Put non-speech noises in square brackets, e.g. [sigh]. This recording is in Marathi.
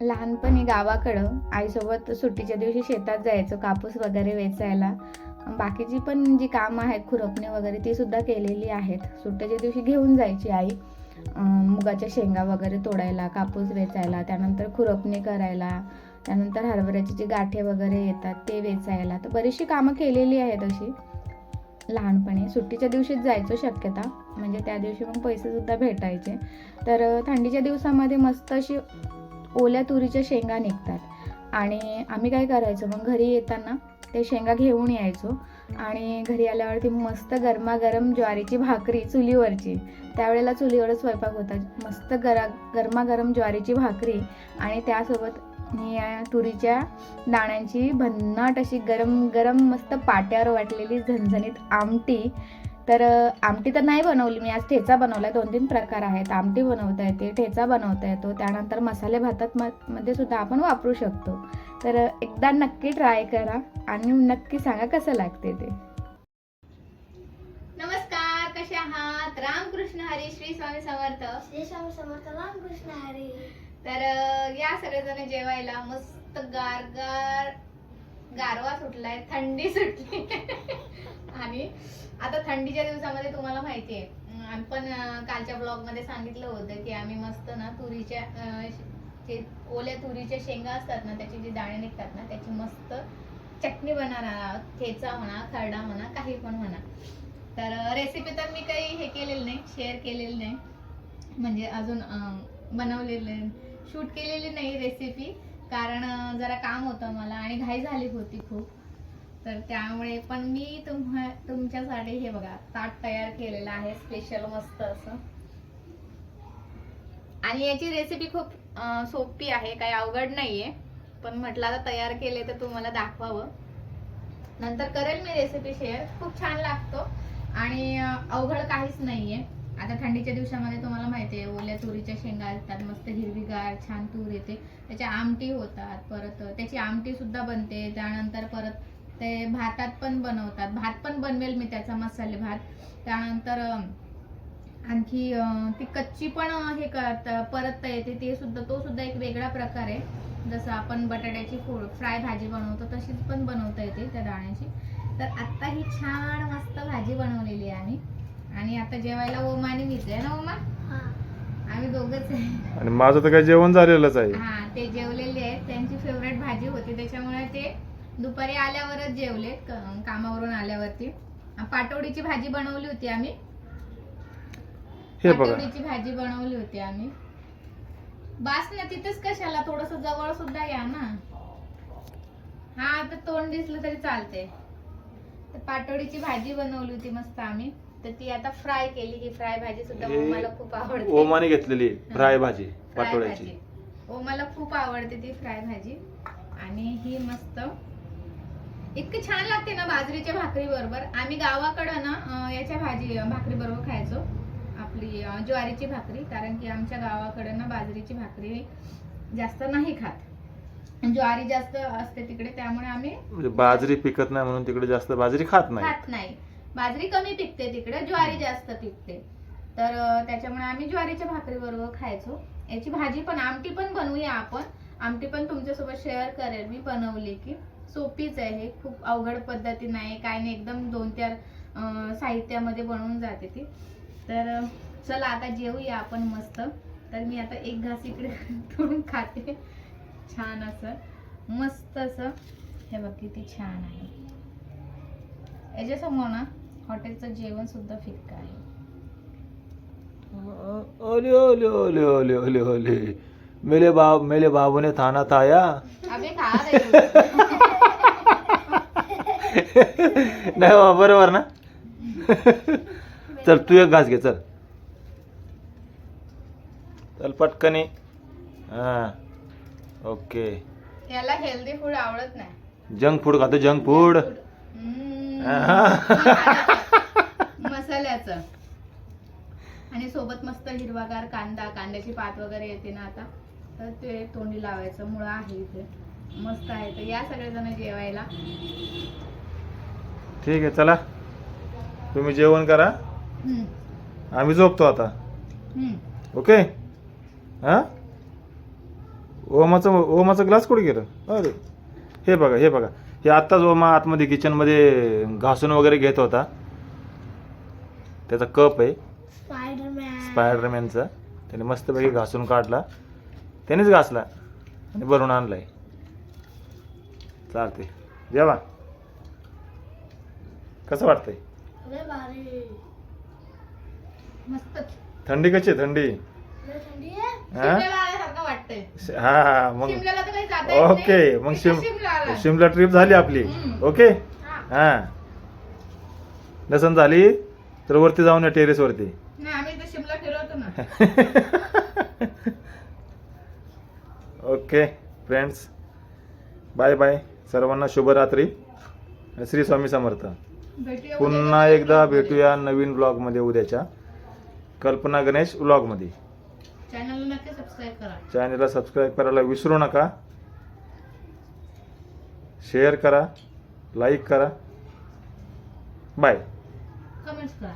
लहानपणी गावाकडं आईसोबत सुट्टीच्या दिवशी शेतात जायचो कापूस वगैरे वेचायला. बाकीची पण जी कामं आहेत खुरपणी वगैरे ती सुद्धा केलेली आहेत. सुट्टीच्या दिवशी घेऊन जायची आई. मुगाच्या शेंगा वगैरे तोडायला कापूस वेचायला त्यानंतर खुरपणी करायला त्यानंतर हरभऱ्याचे जे गाठे वगैरे येतात ते वेचायला. तर बरीचशी कामं केलेली आहेत अशी. लहानपणी सुट्टीच्या दिवशीच जायचो शक्यता. म्हणजे त्या दिवशी मग पैसेसुद्धा भेटायचे. तर थंडीच्या दिवसामध्ये मस्त अशी ओल्या तुरीच्या शेंगा निघतात. आणि आम्ही काय करायचो मग घरी येताना ते शेंगा घेऊन यायचो. आणि घरी आल्यावरती मस्त गरमागरम ज्वारीची भाकरी चुलीवरची. त्यावेळेला चुलीवर स्वयंपाक होता. मस्त गरा गरमागरम ज्वारीची भाकरी आणि त्यासोबत या तुरीच्या दाण्यांची भन्नाट अशी गरम गरम मस्त पाट्यावर वाटलेली झणझणीत आमटी तर आमटी तर नाही बनवली. मी आज ठेचा बनवला दोन तीन प्रकार आहेत. आमटी बनवता येते ठेचा बनवता येतो त्यानंतर मसाले भातात मध्ये सुद्धा आपण वापरू शकतो. तर एकदा नक्की ट्राय करा आणि नक्की सांगा कसं लागते ते. नमस्कार. कसे आहात? रामकृष्ण हरी. श्री स्वामी समर्थ. श्री स्वामी समर्थ. रामकृष्ण हरी. तर या सगळेजण जेवायला मस्त गार गार गारवा सुटलाय. थंडी सुटली. [laughs] आणि आता थंडीच्या दिवसामध्ये तुम्हाला माहिती आहे. आम्ही पण कालच्या ब्लॉगमध्ये सांगितलं होतं की आम्ही मस्त ना तुरीच्या जे ओल्या तुरीच्या शेंगा असतात ना त्याचे जे दाणे निघतात ना त्याची मस्त चटणी बनवणार आहोत. ठेचा म्हणा खरडा म्हणा काही पण म्हणा. तर रेसिपी तर मी काही हे केलेलं नाही शेअर केलेलं नाही. म्हणजे अजून बनवलेले शूट केलेली नाही रेसिपी कारण जरा काम होतं मला आणि घाई झाली होती खूप. तर त्यामुळे पण मी तुम्हा तुमच्यासाठी हे बघा ताट तयार केलेलं आहे स्पेशल मस्त असं. आणि याची रेसिपी खूप सोपी आहे काही अवघड नाहीये. पण म्हटलं आता तयार केले तर तुम्हाला दाखवावं. नंतर करेल मी रेसिपी शेअर खूप छान लागतो. आणि अवघड काहीच नाहीये. आता थंडीच्या दिवसामध्ये तुम्हाला माहिती आहे ओल्या तुरीच्या शेंगा असतात मस्त हिरवीगार छान तूर येते. त्याच्या आमटी होतात परत त्याची आमटी सुद्धा बनते. त्यानंतर परत ते भातात पण बनवतात. भात पण बनवेल मी त्याचा मसाले भात. त्यानंतर आणखी ती कच्ची पण हे करत परत येते ते सुद्धा तो सुद्धा एक वेगळा प्रकार आहे. जसं आपण बटाट्याची फ्राय भाजी बनवतो तशीच पण बनवता येते त्या दाण्याची. तर आत्ता ही छान मस्त भाजी बनवलेली आहे आम्ही. आणि आता जेवायला ओमा आणि मीच आहे ना ओमा? हा. आम्ही दोघच आहे. आणि माझं तर काय जेवण झालेलंच आहे. हा ते जेवलेले आहेत. त्यांची फेवरेट भाजी होती त्याच्यामुळे ते दुपारी आल्यावरच जेवलेत क- कामावरून आल्यावरती. पाटोडीची भाजी बनवली होती आम्ही. हे बघा. पाटोडीची भाजी बनवली होती आम्ही. बास ना तिथेच कशाला? थोडस जवळ सुद्धा या ना. हा आता तोंड दिसलं तरी चालते तर पाटोडीची भाजी बनवली होती मस्त आम्ही. तर ती आता फ्राय केली. ही फ्राय भाजी सुद्धा मला खूप आवडते. ओमाने घेतलेली फ्राय भाजी फ्राय पाटोळ्याची. भाजी. ओ मला खूप आवडते ती फ्राय भाजी. आणि ही मस्त इतकी छान लागते ना बाजरीच्या भाकरी बरोबर आम्ही गावाकडं ना याच्या भाजी भाकरी बरोबर खायचो. आपली ज्वारीची भाकरी. कारण की आमच्या गावाकडं ना बाजरीची भाकरी जास्त नाही खात. ज्वारी जास्त असते तिकडे त्यामुळे आम्ही म्हणजे बाजरी पिकत नाही म्हणून तिकडे जास्त बाजरी खात नाही. खात नाही. बाजरी कमी पिकते तिकडे ज्वारी जास्त पिकते. तर त्याच्यामुळे आम्ही ज्वारीच्या भाकरी बरोबर खायचो. याची भाजी पण आमटी पण बनवूया आपण. आमटी पण तुमच्यासोबत शेअर करेल मी बनवली की. सोपीच आहे. खूप अवघड पद्धती नाही काय नाही एकदम दोन चार साहित्यामध्ये बनवून जाते ती. तर चला आता जेवूया आपण मस्त. तर मी आता एक घास इकडे [laughs] तोडून खाते. छान असं. मस्त असं. हे बघ किती छान आहे. याच्यासमोर ना हॉटेलचं जेवण सुद्धा फिक्क आहे. ओले ओले ओले ओले ओले ओले. मेरे बाप मेरे बाबू ने थाना थाया अबे खा रे. नाही बाबा, बरोबर ना? चल तू एक घास घे चल. चल पटकनी हा. ओके. याला हेल्दी फूड आवडत नाही. जंक फूड खातो जंक फूड. हा. [laughs] मसाल्याचं. आणि सोबत मस्त हिरवागार कांदा कांद्याची पात वगैरे येते ना आता. तर ते तोंडी लावायचं मुळं आहे इथे. मस्त आहे. तर या सगळेजण जेवायला. ठीक आहे चला. तुम्ही जेवण करा. आम्ही झोपतो आता. ओके? हा? ओमाचं ओमाचं ग्लास कुठे गेलं? अरे हे बघा हे बघा. हे आत्ताच ओमा आतमध्ये किचनमध्ये घासून वगैरे घेत होता. त्याचा कप आहे. स्पायडरमॅन. स्पायडरमॅनचा. त्याने मस्तपैकी घासून काढला. त्यानेच घासला आणि भरून आणलाय. चालते जेवा. कसं वाटतंय? थंडी कशी आहे? थंडी? हा? हा हा मग. ओके मग शिम शिमला ट्रिप झाली आपली. ओके? हा. नसन झाली तर वरती जाऊन या टेरेस वरती. [laughs] ओके फ्रेंड्स बाय बाय सर्वांना शुभरात्री. श्री स्वामी समर्थ. पुन्हा. एकदा भेटूया नवीन ब्लॉगमध्ये उद्याच्या. कल्पना गणेश ब्लॉगमध्ये चॅनलला नक्की सबस्क्राईब करा. चॅनलला सबस्क्राईब करायला विसरू नका. शेअर करा लाईक करा. बाय कमेंट्स करा.